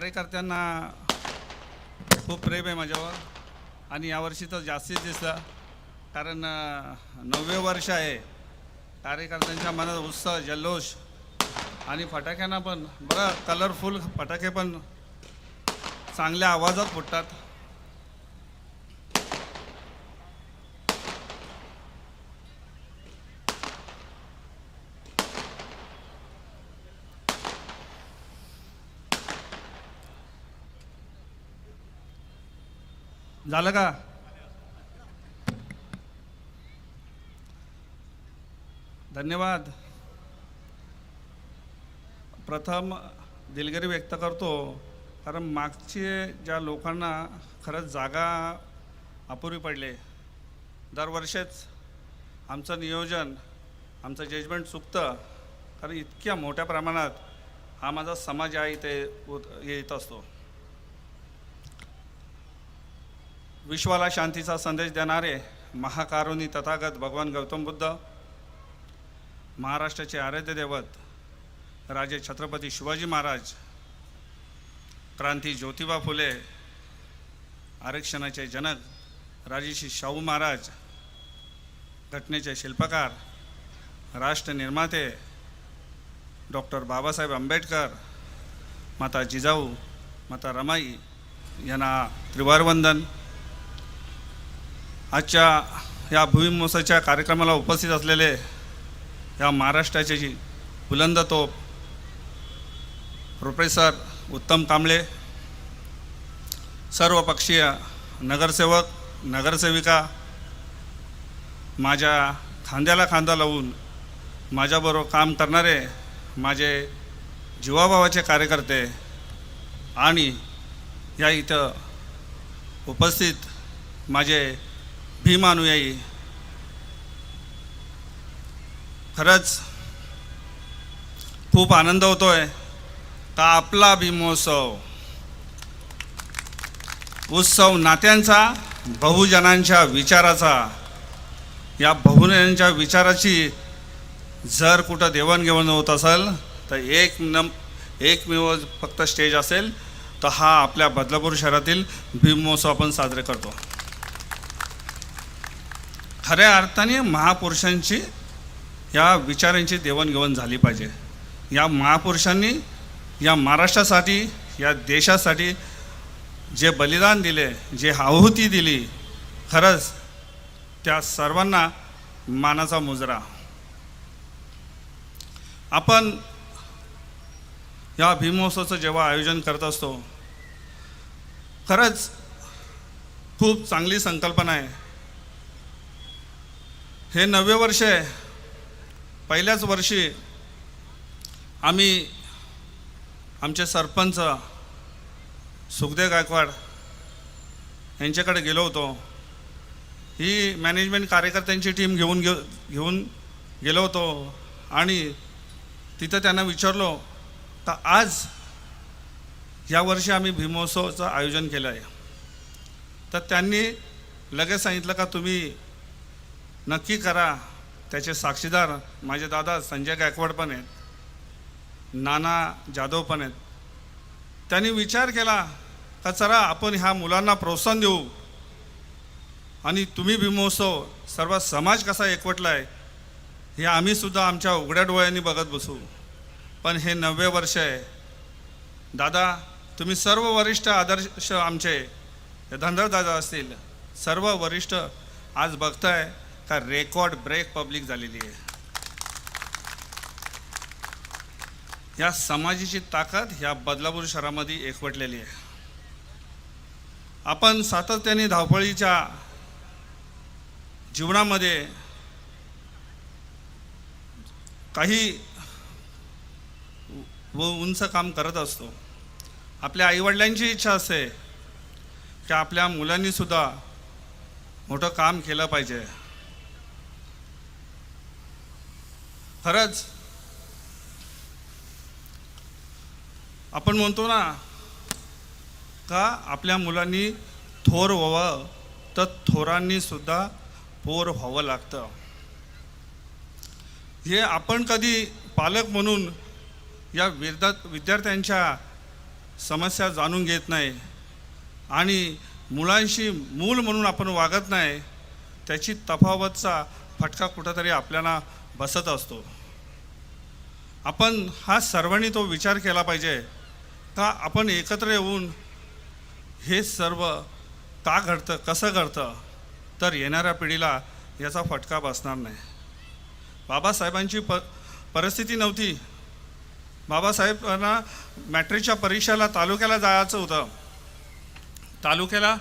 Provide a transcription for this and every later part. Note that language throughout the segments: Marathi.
कार्यकर्त्यांना खूप प्रेम आहे माझ्यावर आणि यावर्षी तर जास्तीच दिसलं. कारण नववे वर्ष आहे. कार्यकर्त्यांच्या मनात उत्साह जल्लोष आणि फटाक्यांना पण बरं कलरफुल फटाके पण चांगल्या आवाजात फुटतात. झालं का? धन्यवाद. प्रथम दिलगिरी व्यक्त करतो कारण मागचे ज्या लोकांना खरंच जागा अपुरी पडले दरवर्षीच आमचं नियोजन आमचं जजमेंट चुकतं कारण इतक्या मोठ्या प्रमाणात हा माझा समाज आहे इथे येत असतो. विश्वाला शांतीचा संदेश देणारे महाकारुणी तथागत भगवान गौतम बुद्ध महाराष्ट्राचे आराध्य दैवत राजे छत्रपती शिवाजी महाराज क्रांती ज्योतिबा फुले आरक्षणाचे जनक राजेशी शाहू महाराज घटनेचे शिल्पकार राष्ट्र निर्माते डॉक्टर बाबासाहेब आंबेडकर माता जिजाऊ माता रमाई यांना त्रिवार वंदन आजच्या या भूमिमोसाच्या कार्यक्रमाला उपस्थित असलेले या महाराष्ट्राचे जी बुलंद तोप प्रोफेसर उत्तम कांबळे सर्व पक्षीय नगरसेवक नगरसेविका माझ्या खांद्याला खांदा लावून माझ्याबरोबर काम करणारे माझे जीवाभावाचे कार्यकर्ते आणि या इथं उपस्थित माझे भीमानुयायी खरंच खूप आनंद होतोय. का आपला भीमोत्सव. उत्सव नात्यांचा बहुजनांच्या विचाराचा. या बहुजनांच्या विचाराची जर कुठं देवाणघेवाण होत असेल तर एक नम एकमेव फक्त स्टेज असेल तर हा आपल्या बदलापूर शहरातील भीमोत्सव आपण साजरे करतो. खऱ्या अर्थाने महापुरुषांची या विचारांची देवाणघेवाण झाली पाहिजे. या महापुरुषांनी या महाराष्ट्रासाठी या देशासाठी जे बलिदान दिले जे आहुती दिली खरंच त्या सर्वांना मानाचा मुजरा. आपण या भीमोत्सवाचं जेव्हा आयोजन करत असतो खरंच खूप चांगली संकल्पना आहे. हे नववे वर्ष आहे. पहिल्याच वर्षी आम्ही आमचे सरपंच सुखदेव गायकवाड यांच्याकडे गेलो होतो. ही मॅनेजमेंट कार्यकर्त्यांची टीम घेऊन घेऊ घेऊन गेलो होतो आणि तिथं त्यांना विचारलो तर आज या वर्षी आम्ही भीमोत्सवाचं आयोजन केलं आहे तर त्यांनी लगेच सांगितलं का तुम्ही नक्की करा. त्याचे साक्षीदार माझे दादा संजय गायकवाड पण आहेत. नाना जाधव पण आहेत. त्यांनी विचार केला का चला आपण ह्या मुलांना प्रोत्साहन देऊ. आणि तुम्ही भीमोत्सव सर्व समाज कसा एकवटला आहे हे आम्हीसुद्धा आमच्या उघड्या डोळ्यांनी बघत बसू. पण हे नववे वर्ष आहे. दादा तुम्ही सर्व वरिष्ठ आदर्श आमचे धनराव दादा असतील सर्व वरिष्ठ आज बघताय. आता रेकॉर्ड ब्रेक पब्लिक झालेली आहे. या समाजाची ताकद ह्या बदलापूर शहरामध्ये एकवटलेली आहे. आपण सातत्याने धावपळीच्या जीवनामध्ये काही व उंच काम करत असतो. आपल्या आईवडिलांची इच्छा असते की आपल्या मुलांनी सुद्धा मोठं काम केलं पाहिजे. खरंच? आपण म्हणतो ना का आपल्या मुलांनी थोर व्हावं तर थोरांनी सुद्धा पोर व्हावं लागतं. हे आपण कधी पालक म्हणून या विद्या विद्यार्थ्यांच्या समस्या जाणून घेत नाही आणि मुलांशी मूल म्हणून आपण वागत नाही त्याची तफावतचा फटका कुठंतरी आपल्याला बसत असतो. आपण हा सर्वांनी तो विचार केला पाहिजे का आपण एकत्र येऊन हे सर्व का घडतं कसं घडतं? तर येणाऱ्या पिढीला याचा फटका बसणार नाही. बाबासाहेबांची प परिस्थिती नव्हती. बाबासाहेबांना मॅट्रिकच्या परीक्षेला तालुक्याला जायचं होतं. तालुक्याला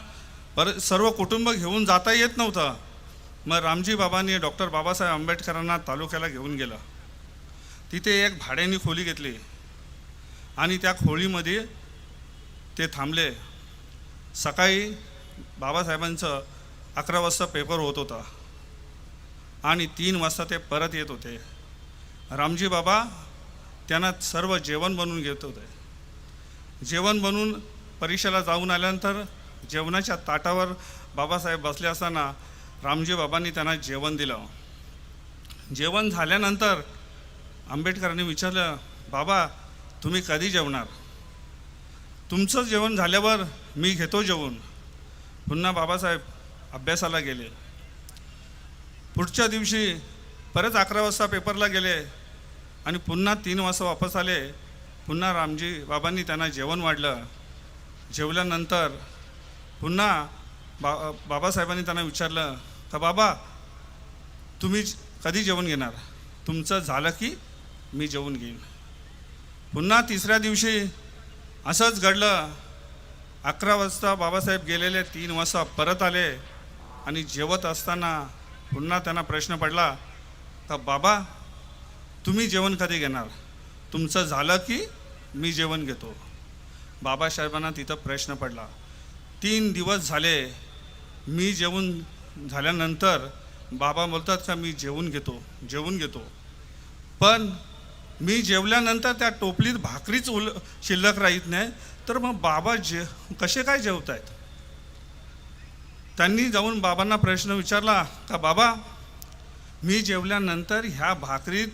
पर सर्व कुटुंब घेऊन जाता येत नव्हतं. मग रामजी बाबांनी डॉक्टर बाबासाहेब आंबेडकरांना तालुक्याला घेऊन गेलं. तिथे एक भाड्याने खोली घेतली. आणि त्या खोलीमध्ये ते थांबले. सकाळी बाबासाहेबांचं अकरा वाजता पेपर होत होता. आणि तीन वाजता ते परत येत होते. रामजी बाबा त्यांना सर्व जेवण बनवून घेत होते. जेवण बनवून परीक्षेला जाऊन आल्यानंतर जेवणाच्या ताटावर बाबासाहेब बसले असताना रामजी बाबांनी त्यांना जेवण दिलं. जेवण झाल्यानंतर आंबेडकरांनी विचारलं बाबा तुम्ही कधी जेवणार? तुमचं जेवण झाल्यावर मी घेतो जेवण पुन्हा बाबासाहेब अभ्यासाला गेले. पुढच्या दिवशी परत अकरा वाजता पेपरला गेले आणि पुन्हा तीन वाजता वापस आले. पुन्हा रामजी बाबांनी त्यांना जेवण वाढलं. जेवल्यानंतर पुन्हा बा बाबासाहेबांनी त्यांना विचारलं का बाबा तुम्ही कधी जेवण घेणार? तुमचं झालं की मी जेवून घेईन. पुन्हा तिसऱ्या दिवशी असंच घडलं. अकरा वाजता बाबासाहेब गेलेले तीन वाजता परत आले आणि जेवत असताना पुन्हा त्यांना प्रश्न पडला का बाबा तुम्ही जेवण कधी घेणार? तुमचं झालं की मी जेवण घेतो. बाबासाहेबांना तिथं प्रश्न पडला. तीन दिवस झाले मी जेवण झाल्यानंतर बाबा बोलतात का मी जेवून घेतो जेवून घेतो. पण मी जेवल्यानंतर त्या टोपलीत भाकरीच उल शिल्लक राहीत नाही. तर मग बाबा जे कसे काय जेवत आहेत त्यांनी जाऊन बाबांना प्रश्न विचारला का बाबा मी जेवल्यानंतर ह्या भाकरीत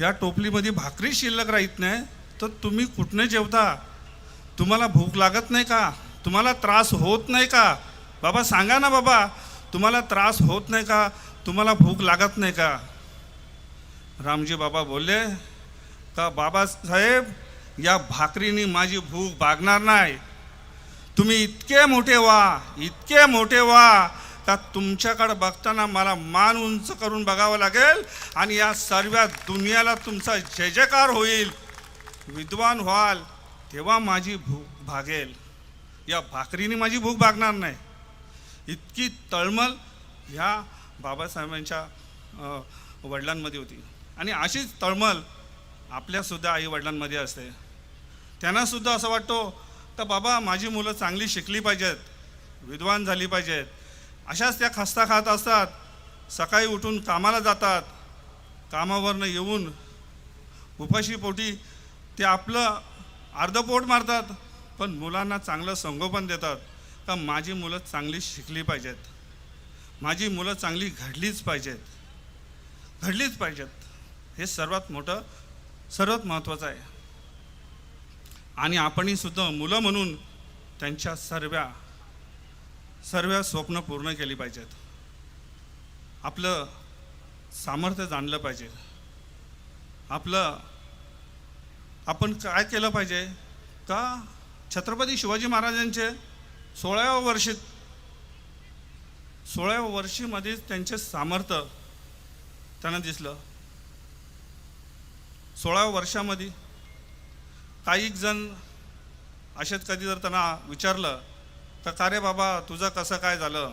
या टोपलीमध्ये भाकरी शिल्लक राहीत नाही? तर तुम्ही कुठनं जेवता? तुम्हाला भूक लागत नाही का? तुम्हाला त्रास होत नाही का? बाबा सांगा ना बाबा तुम्हाला त्रास होत नाही का? तुम्हाला भूक लागत नाही का? रामजी बाबा बोलले का बाबासाहेब या भाकरीनी माझी भूक भागणार नाही. तुम्ही इतके मोठे व्हा इतके मोठे व्हा का तुमच्याकडे बघताना मला मान उंच करून बघावं लागेल आणि या सर्व दुनियाला तुमचा जय जयकार होईल. विद्वान व्हाल तेव्हा माझी भूक भागेल. या भाकरीने माझी भूक भागणार नाही. इतकी तळमळ ह्या बाबासाहेबांच्या वडिलांमध्ये होती. आणि अशीच तळमळ आपल्यासुद्धा आई वडिलांमध्ये असते. त्यांनासुद्धा असं वाटतो तर बाबा माझी मुलं चांगली शिकली पाहिजेत विद्वान झाली पाहिजेत. अशाच त्या खस्ता खात असतात. सकाळी उठून कामाला जातात. कामावरनं येऊन उपाशी पोटी ते आपलं अर्धं पोट मारतात. पण मुलांना चांगलं संगोपन देतात. का माझी मुलं चांगली शिकली पाहिजेत? माझी मुलं चांगली घडलीच पाहिजेत. घडलीच पाहिजेत. हे सर्वात मोठं सर्वात महत्त्वाचं आहे. आणि आपणही सुद्धा मुलं म्हणून त्यांच्या सर्व सर्व स्वप्न पूर्ण केली पाहिजेत. आपलं सामर्थ्य जाणलं पाहिजे. आपलं आपण काय केलं पाहिजे? का छत्रपती शिवाजी महाराजांचे सोळाव्या वर्षी सोळाव्या वर्षीमध्येच त्यांचे सामर्थ्य त्यांना दिसलं. सोळाव्या वर्षामध्ये काही जण असेच कधी जर त्यांना विचारलं तर का रे बाबा तुझं कसं काय झालं?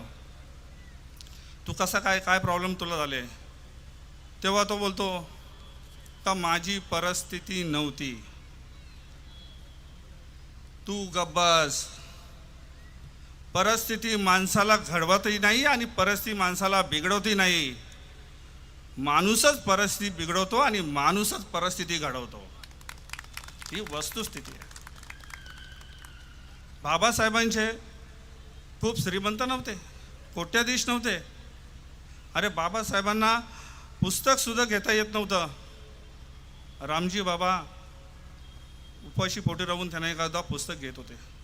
तू कसा काय काय प्रॉब्लेम तुला झाले? तेव्हा तो बोलतो का माझी परिस्थिती नव्हती. तू गब्बस परिस्थिती माणसाला घडवतही नाही आणि परिस्थिती माणसाला बिघडवतही नाही. माणूसच परिस्थिती बिघडवतो आणि माणूसच परिस्थिती घडवतो. ही वस्तुस्थिती आहे. बाबासाहेबांचे खूप श्रीमंत नव्हते कोट्याधीश नव्हते. अरे बाबासाहेबांना पुस्तकसुद्धा घेता येत नव्हतं. रामजी बाबा उपाशी पोटी राहून त्यांना एखादा पुस्तक घेत होते.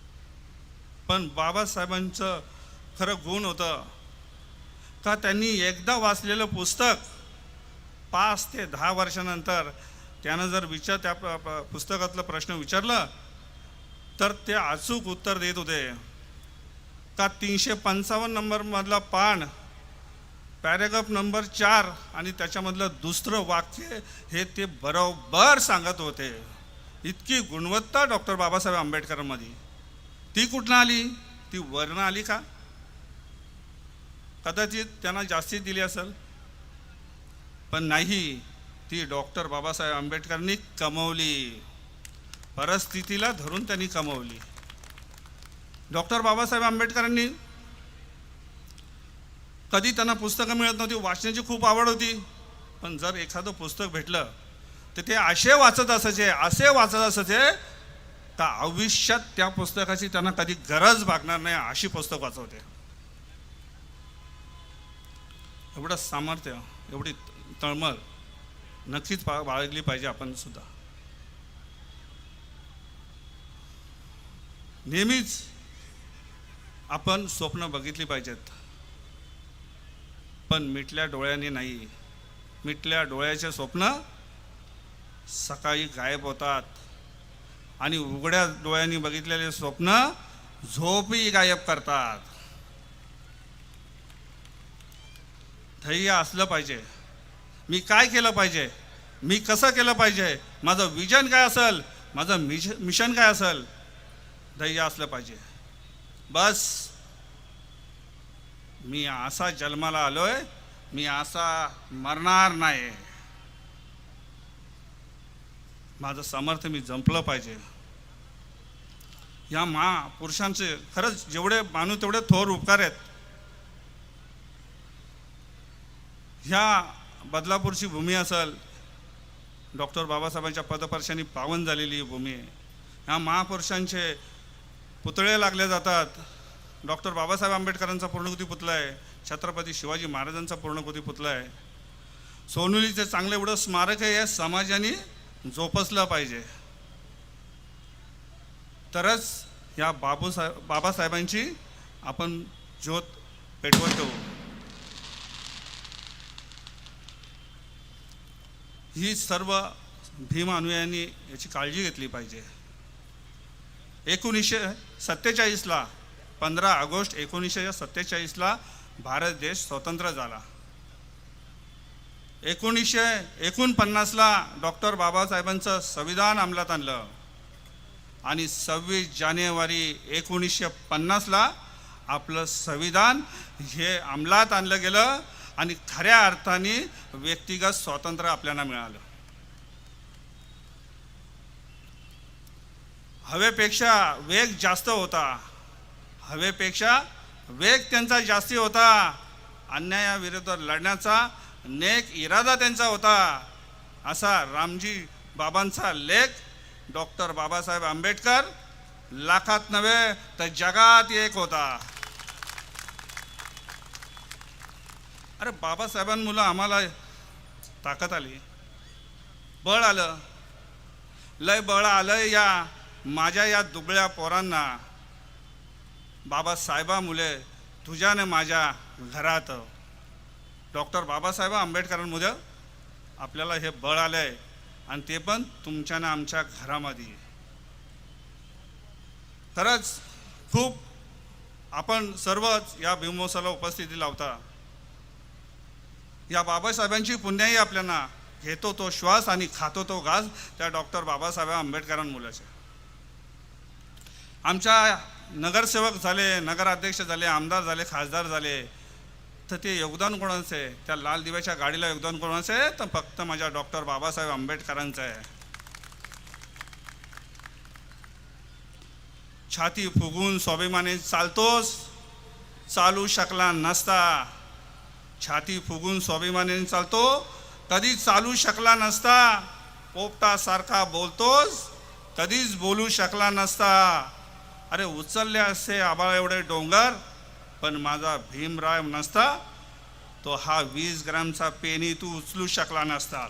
पण बाबासाहेबांचं खरं गुण होतं. का त्यांनी एकदा वाचलेलं पुस्तक पाच ते दहा वर्षानंतर त्यानं जर विचार त्या पुस्तकातलं प्रश्न विचारलं तर ते अचूक उत्तर देत होते. का तीनशे पंचावन्न नंबरमधला पान पॅरेग्राफ नंबर चार आणि त्याच्यामधलं दुसरं वाक्य हे ते बरोबर सांगत होते. इतकी गुणवत्ता डॉक्टर बाबासाहेब आंबेडकरमध्ये. ती कुठनं आली? ती वर्ण आली का? कदाचित त्यांना जास्ती दिली असेल. पण नाही ती डॉक्टर बाबासाहेब आंबेडकरांनी कमवली. परिस्थितीला धरून त्यांनी कमवली. डॉक्टर बाबासाहेब आंबेडकरांनी कधी त्यांना पुस्तकं मिळत नव्हती वाचण्याची खूप आवड होती. पण जर एखादं पुस्तक भेटलं तर ते असे वाचत असायचे असे वाचत असायचे तर आयुष्यात त्या पुस्तकाची त्यांना कधी गरज भागणार नाही अशी पुस्तक वाचवते. एवढं सामर्थ्य एवढी तळमळ नक्कीच बा बाळगली पाहिजे आपण सुद्धा. नेहमीच आपण स्वप्न बघितली पाहिजेत. पण मिटल्या डोळ्याने नाही. मिटल्या डोळ्याचे स्वप्न सकाळी गायब होतात. आणि उघड्या डोळ्यांनी बघितलेले स्वप्न झोपही गायब करतात. धैर्य असलं पाहिजे. मी काय केलं पाहिजे? मी कसं केलं पाहिजे? माझं विजन काय असेल? माझं मिश मिशन काय असेल? धैर्य असलं पाहिजे. बस. मी असा जन्माला आलोय. मी असा मरणार नाही माझं सामर्थ्य मी जंपलं पाहिजे. या महापुरुषांचे खरंच जेवढे मानू तेवढे थोर उपकार आहेत. ह्या बदलापूरची भूमी असेल डॉक्टर बाबासाहेबांच्या पदपर्शांनी पावन झालेली ही भूमी आहे ह्या महापुरुषांचे पुतळे लागले जातात. डॉक्टर बाबासाहेब आंबेडकरांचा पूर्णकृती पुतला आहे छत्रपती शिवाजी महाराजांचा पूर्णकृती पुतला आहे. सोनुलीचे चांगलं एवढं स्मारक आहे या समाजाने जोपसलं पाहिजे. तरच या बाबूसाहेब बाबासाहेबांची आपण ज्योत पेटवत ठेवू ही सर्व भीम अनुयायांनी याची काळजी घेतली पाहिजे. एकोणीसशे सत्तेचाळीसला पंधरा ऑगस्ट एकोणीसशे सत्तेचाळीसला भारत देश स्वतंत्र झाला. एकोणीसशे एकोणपन्नासला डॉक्टर बाबासाहेबांचं संविधान अंमलात आणलं. आणि सव्वीस जानेवारी एकोणीसशे पन्नासला आपलं संविधान हे अंमलात आणलं गेलं आणि खऱ्या अर्थाने व्यक्तिगत स्वातंत्र्य आपल्याला मिळालं. हवेपेक्षा वेग जास्त होता. हवेपेक्षा वेग त्यांचा जास्ती होता. अन्यायाविरुद्ध लढण्याचा नेक इरादा त्यांचा होता. असा रामजी बाबांचा लेख डॉक्टर बाबासाहेब आंबेडकर लाखात नव्हे तर जगात एक होता. अरे बाबासाहेबांमुळं आम्हाला ताकद आली. बळ आलं. लय बळ आलं या माझ्या या दुबळ्या पोरांना. बाबासाहेबामुळे तुझ्याने माझ्या घरात डॉक्टर बाबासाहेब आंबेडकरांमुळे आपल्याला हे बळ आलं आहे आणि ते पण तुमच्यानं आमच्या घरामध्ये खरंच खूप आपण सर्वच या भीमोत्सवाला उपस्थिती लावता. या बाबासाहेबांची पुण्याही आपल्याला घेतो तो श्वास आणि खातो तो घास त्या डॉक्टर बाबासाहेब आंबेडकरांमुलाच्या आमच्या नगरसेवक झाले नगराध्यक्ष झाले आमदार झाले खासदार झाले तर ते योगदान कोणाचं आहे? त्या लाल दिव्याच्या गाडीला योगदान कोणाचं आहे? तर फक्त माझ्या डॉक्टर बाबासाहेब आंबेडकरांचं आहे. छाती फुगून स्वाभिमाने चालतोस. चालू शकला नसता. छाती फुगून स्वाभिमाने चालतो. कधी चालू शकला नसता. पोपटासारखा बोलतोस. कधीच बोलू शकला नसता. अरे उचलले असते आबाळ एवढे डोंगर. पण माझा भीमराय नसता तो हा वीस ग्रामचा पेनी तू उचलू शकला नसता.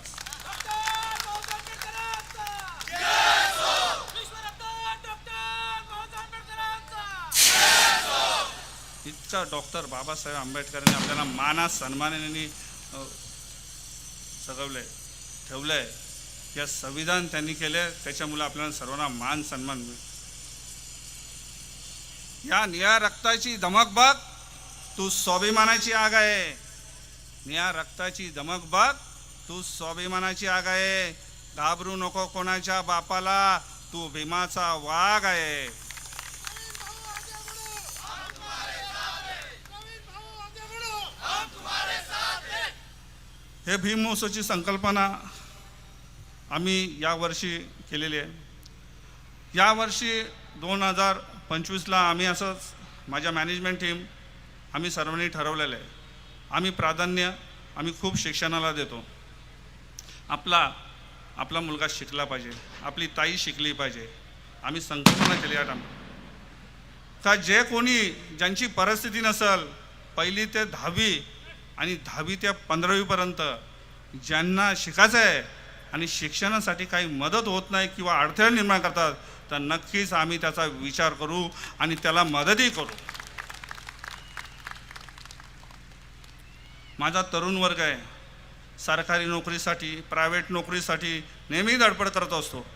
इतका डॉक्टर बाबासाहेब आंबेडकरांनी आपल्याला माना सन्मानाने सगवले ठेवलंय. या संविधान त्यांनी केलंय त्याच्यामुळे आपल्याला सर्वांना मान सन्मान मिळतो. या निळ्या रक्ताची धमक बघ. तू स्वाभिमानाची आग आहे. निळ्या रक्ताची धमक बघ. तू स्वाभिमानाची आग आहे. घाबरू नको कोणाच्या बापाला. तू भीमाचा वाघ आहे. हे भीम महोत्सवची संकल्पना आम्ही यावर्षी केलेली आहे. यावर्षी दोन हजार पंचवीसला आम्ही असंच माझ्या मॅनेजमेंट टीम आम्ही सर्वांनी ठरवलेलं आहे. आम्ही प्राधान्य आम्ही खूप शिक्षणाला देतो. आपला आपला मुलगा शिकला पाहिजे. आपली ताई शिकली पाहिजे. आम्ही संकल्पना केली आहे का जे कोणी ज्यांची परिस्थिती नसेल पहिली ते दहावी आणि दहावी ते पंधरावीपर्यंत ज्यांना शिकायचं आहे आणि शिक्षणासाठी काही मदत होत नाही किंवा अडथळे निर्माण करतात तर नक्कीच आम्ही त्याचा विचार करू आणि त्याला मदतही करू. माझा तरुण वर्ग आहे. सरकारी नोकरीसाठी प्रायव्हेट नोकरीसाठी नेहमी धडपड करत असतो.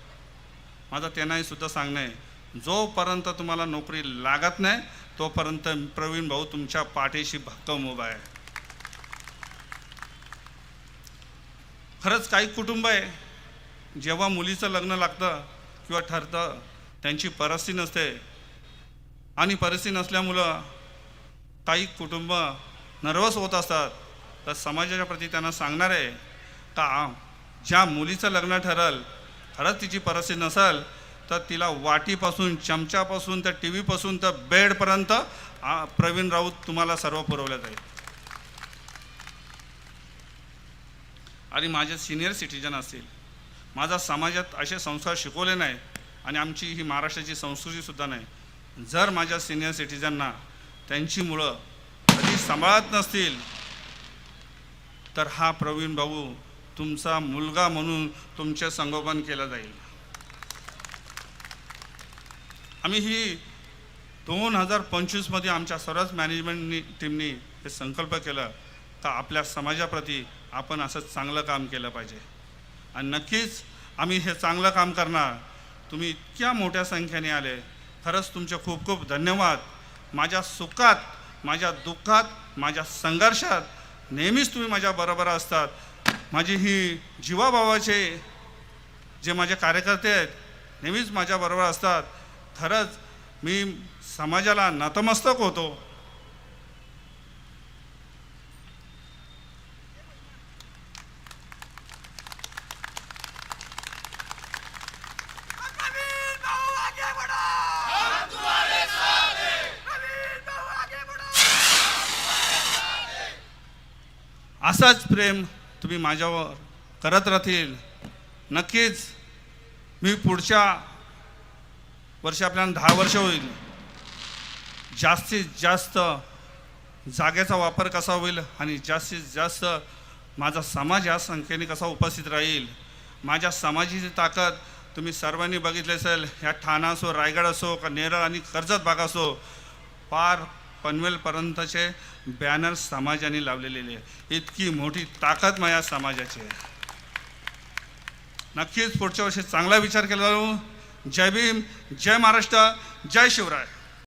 माझं त्यांनाही सुद्धा सांगणं आहे. जोपर्यंत तुम्हाला नोकरी लागत नाही तोपर्यंत प्रवीण भाऊ तुमच्या पाठीशी भक्कम उभा आहे. खरंच काही कुटुंब आहे. जेव्हा मुलीचं लग्न लागतं किंवा ठरतं त्यांची परिस्थिती नसते. आणि परिस्थिती नसल्यामुळं काही कुटुंब नर्वस होत असतात. तर समाजाच्या प्रती त्यांना सांगणार आहे का ज्या मुलीचं लग्न ठरल खरंच तिची परिस्थिती नसेल तर तिला वाटीपासून चमच्यापासून तर टी व्हीपासून तर बेडपर्यंत प्रवीण राऊत तुम्हाला सर्व पुरवलं जाईल. आणि माझे सिनियर सिटीजन असतील माझा समाजात असे संस्कार शिकवले नाही आणि आमची ही महाराष्ट्राची संस्कृतीसुद्धा नाही. जर माझ्या सिनियर सिटीजनना त्यांची मुळं कधी सांभाळत नसतील तर हा प्रवीण भाऊ तुमचा मुलगा म्हणून तुमचे संगोपन केलं जाईल. आम्ही ही दोन हजार पंचवीसमध्ये आमच्या सर्वच मॅनेजमेंटनी टीमनी हे संकल्प केलं तर आपल्या समाजाप्रती आपण असं चांगलं काम केलं पाहिजे. आणि नक्कीच आम्ही हे चांगलं काम करणार. तुम्ही इतक्या मोठ्या संख्येने आले. खरंच तुमचे खूप खूप धन्यवाद. माझ्या सुखात माझ्या दुःखात माझ्या संघर्षात नेहमीच तुम्ही माझ्या बरोबर असतात. माझी ही जीवाभावाचे जे माझे कार्यकर्ते आहेत नेहमीच माझ्याबरोबर असतात. खरंच मी समाजाला नतमस्तक होतो प्रवीण भाऊ आगे बढ़ो हम तुम्हारे साथ हैं प्रवीण भाऊ आगे बढ़ो असाच प्रेम तुम्ही माझ्यावर करत राहतील. नक्कीच मी पुढच्या वर्षी आपल्याला दहा वर्ष होईल. जास्तीत जास्त जागेचा वापर कसा होईल आणि जास्तीत जास्त माझा समाज या संख्येने कसा उपस्थित राहील? माझ्या समाजाची ताकद तुम्ही सर्वांनी बघितले असेल. ह्या ठाणा असो रायगड असो का नेरळ आणि कर्जत भाग असो पार पनवेलपर्यंतचे बॅनर समाजाने लावलेले आहे इतकी मोठी ताकद माझ्या समाजाची आहे. नक्कीच पुढच्या वर्षी चांगला विचार केला जाऊ. जय भीम जय महाराष्ट्र जय शिवराय.